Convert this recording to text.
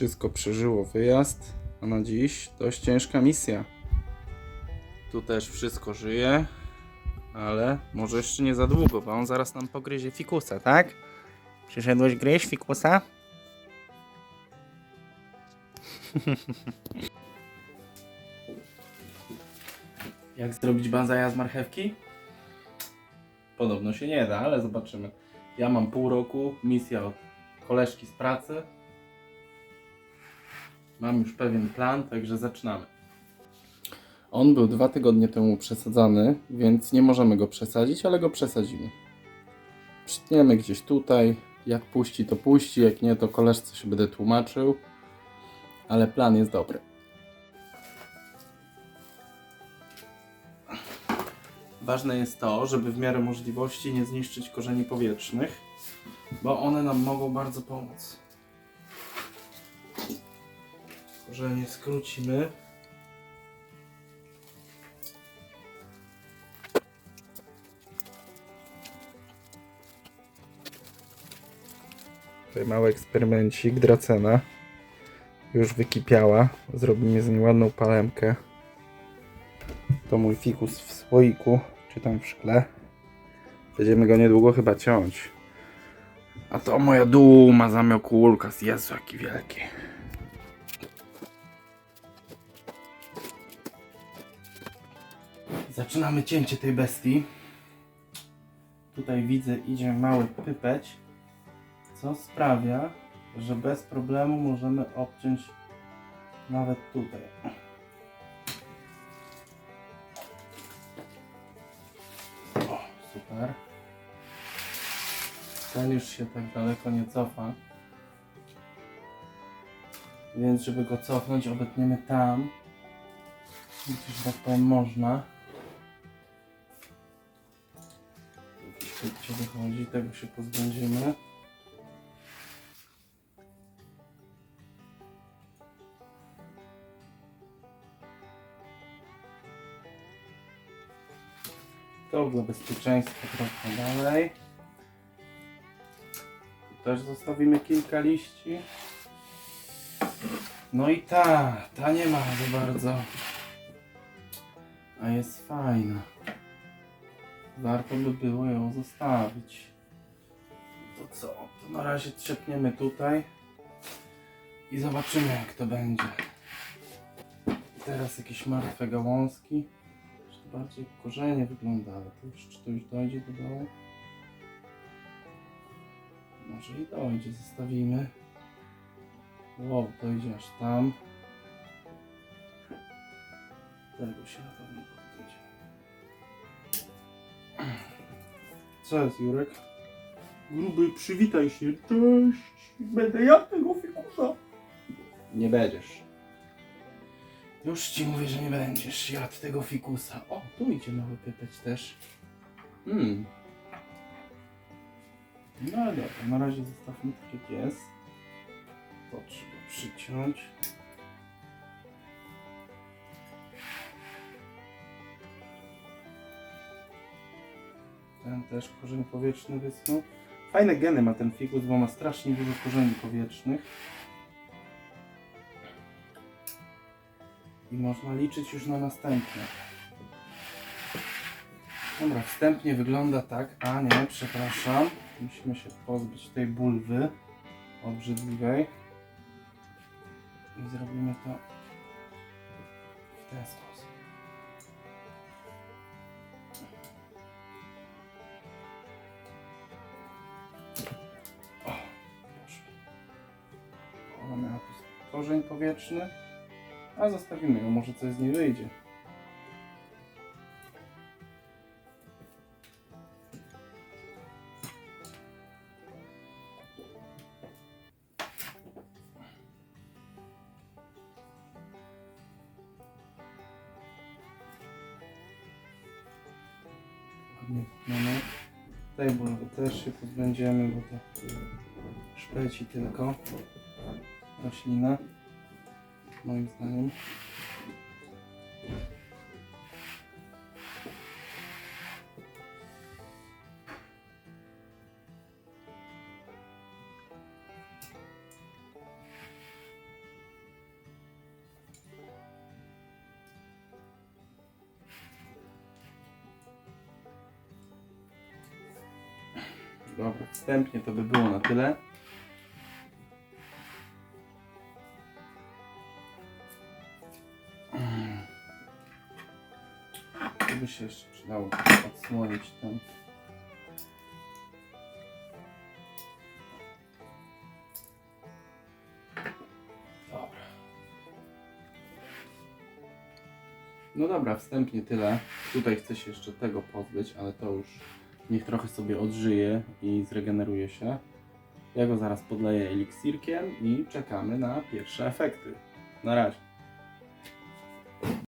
Wszystko przeżyło wyjazd, a na dziś dość ciężka misja. Tu też wszystko żyje, ale może jeszcze nie za długo, bo on zaraz nam pogryzie fikusa, tak? Przyszedłeś gryźć fikusa? Jak zrobić banzaja z marchewki? Podobno się nie da, ale zobaczymy. Ja mam pół roku, misja od koleżki z pracy. Mam już pewien plan, także zaczynamy. On był dwa tygodnie temu przesadzany, więc nie możemy go przesadzić, ale go przesadzimy. Przytniemy gdzieś tutaj. Jak puści, to puści, jak nie, to koleżce się będę tłumaczył. Ale plan jest dobry. Ważne jest to, żeby w miarę możliwości nie zniszczyć korzeni powietrznych, bo one nam mogą bardzo pomóc. Korzenie skrócimy. Tutaj mały eksperymencik, dracena. Już wykipiała. Zrobimy z niej ładną palemkę. To mój fikus w słoiku, czy tam w szkle. Będziemy go niedługo chyba ciąć. A to moja duma zamioku Ulkas. Jezu, jaki wielki. Zaczynamy cięcie tej bestii. Tutaj widzę, idzie mały pypeć, co sprawia, że bez problemu możemy obciąć nawet tutaj. O, super. Ten już się tak daleko nie cofa. Więc żeby go cofnąć, obetniemy tam. Gdzie, że tak powiem, można. Pycie wychodzi, tego się pozbędziemy. To dla bezpieczeństwa trochę dalej. Tu też zostawimy kilka liści. No i ta, ta nie ma za bardzo. A jest fajna. Warto by było ją zostawić. To co? To na razie trzepniemy tutaj. I zobaczymy jak to będzie. Teraz jakieś martwe gałązki. To bardziej korzenie wygląda, ale to już, czy to już dojdzie do dołu? Może i dojdzie, zostawimy. Wow, dojdzie aż tam. Tego się na pewno podejdzie. Co jest, Jurek? Gruby, przywitaj się. Cześć. Będę jadł tego fikusa. Nie będziesz. Już ci mówię, że nie będziesz jadł tego fikusa. O, tu idzie mały pypeć też. Hmm. No ale dobra, na razie zostawmy tak jak jest. To trzeba przyciąć. Ten też korzeń powietrzny wyschnął. Fajne geny ma ten fikus, bo ma strasznie dużo korzeni powietrznych. I można liczyć już na następne. Dobra, wstępnie wygląda tak. A nie, przepraszam. Musimy się pozbyć tej bulwy obrzydliwej. I zrobimy to w ten sposób. O, miała tu korzeń powietrzny. A zostawimy ją, może coś z niej wyjdzie. Ładnie mamy. Bulwy też się pozbędziemy, bo to szpeci tylko roślina. Moim zdaniem. Dobra, wstępnie to by było na tyle. To by się jeszcze przydało odsłonić tam. Dobra. No dobra, wstępnie tyle. Tutaj chcę się jeszcze tego pozbyć, ale to już niech trochę sobie odżyje i zregeneruje się. Ja go zaraz podleję eliksirkiem i czekamy na pierwsze efekty. Na razie.